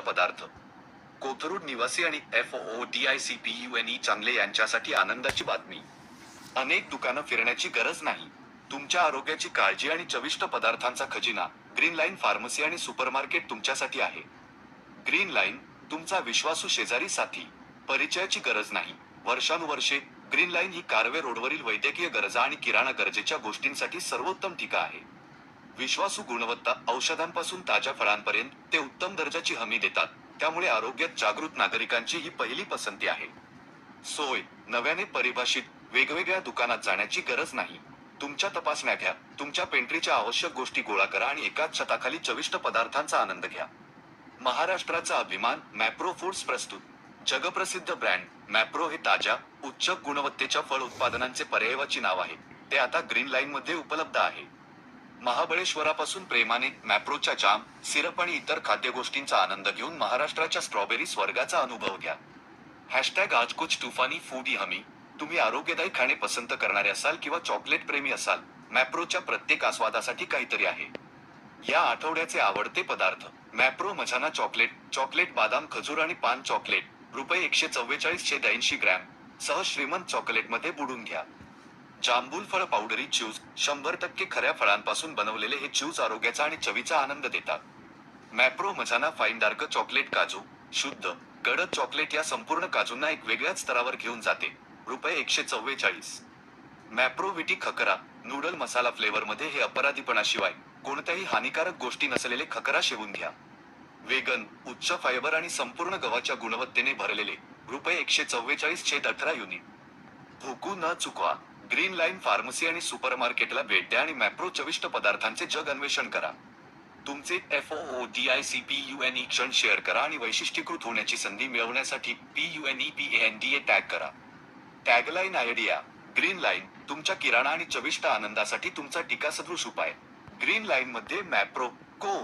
पदार्थ. कोथरूड निवासी आणि F O D I C P U N E चांगले यांच्यासाठी आनंदाची बातमी. अनेक दुकानं फिरण्याची गरज नाही. तुमच्या आरोग्याची काळजी आणि चविष्ट पदार्थांचा खजिना ग्रीन लाईन फार्मसी आणि सुपरमार्केट तुमच्यासाठी आहे. ग्रीन लाईन तुमचा विश्वासू शेजारी साथी. परिचयाची गरज नाही. वर्षानुवर्षे ग्रीन लाईन ही कारवे रोडवरील वैद्यकीय गरजा आणि किराणा गरजेच्या गोष्टींसाठी सर्वोत्तम ठिका आहे. विश्वासू गुणवत्ता औषधांपासून ताज्या फळांपर्यंत ते उत्तम दर्जाची हमी देतात. त्यामुळे आरोग्यात जागृत नागरिकांची ही पहिली पसंती आहे. सोय नव्याने परिभाषित वेगवेगळ्या दुकानात जाण्याची गरज नाही. तुमच्या तपासण्या घ्या तुमच्या पेंट्रीच्या आवश्यक गोष्टी गोळा करा आणि एकाच छताखाली चविष्ट पदार्थांचा आनंद घ्या. महाराष्ट्राचा अभिमान मॅप्रो फूड्स प्रस्तुत. जगप्रसिद्ध ब्रँड मॅप्रो हे ताज्या उच्च गुणवत्तेच्या फळ उत्पादनांचे पर्यायवाची नाव आहे. ते आता ग्रीन लाईन मध्ये उपलब्ध आहे. महाबळेश्वरापासून प्रेमाने मॅप्रोच्या जाम सिरप आणि इतर खाद्यगोष्टींचा आनंद घेऊन महाराष्ट्राच्या स्ट्रॉबेरी स्वर्गाचा अनुभव घ्या. हॅशटॅग आज कुछ तुफानी फूड हमी. तुम्ही आरोग्यदायी खाणे पसंत करणारे असाल किंवा चॉकलेट प्रेमी असाल मॅप्रोच्या प्रत्येक आस्वादासाठी काहीतरी आहे. या आठवड्याचे आवडते पदार्थ मॅप्रो मझाना चॉकलेट चॉकलेट बादाम खजूर आणि पान चॉकलेट रुपये एकशे चव्वेचाळीस ऐंशी ग्रॅम सह श्रीमंत चॉकलेटमध्ये बुडून घ्या. जांभूल फळ पावडरी च्यूज शंभर टक्के खऱ्या फळांपासून बनवलेले हे च्यूज आरोग्याचा आणि चवीचा आनंद देतात. मॅप्रो मझाना फाईन डार्क चॉकलेट काजू शुद्ध गडद चॉकलेट या संपूर्ण काजूंना एक वेगळ्याच स्तरावर घेऊन जाते. रुपये एकशे चव्वेचाळीस. मॅप्रो विटी खकरा नूडल मसाला फ्लेवर मध्ये हे अपराधीपणाशिवाय कोणत्याही हानिकारक गोष्टी नसलेले खकरा शेवून घ्या. वेगन उच्च फायबर आणि संपूर्ण गव्हाच्या गुणवत्तेने भरलेले रुपये एकशे चव्वेचाळीस छेद अठरा युनिट. भूकू न चुकवा. ग्रीन लाईन फार्मसी आणि सुपरमार्केटला भेट द्या आणि मॅप्रो चविष्ट पदार्थांचे जग अन्वेषण करा. तुमचे F O D I C P U N E क्षण शेअर करा आणि वैशिष्ट्यीकृत होण्याची संधी मिळवण्यासाठी P U N E P N D A tag करा. टॅगलाईन आयडिया ग्रीन लाईन तुमच्या किराणा आणि चविष्ट आनंदासाठी तुमचा टीका सदृश उपाय. ग्रीन लाईन मध्ये मॅप्रो को.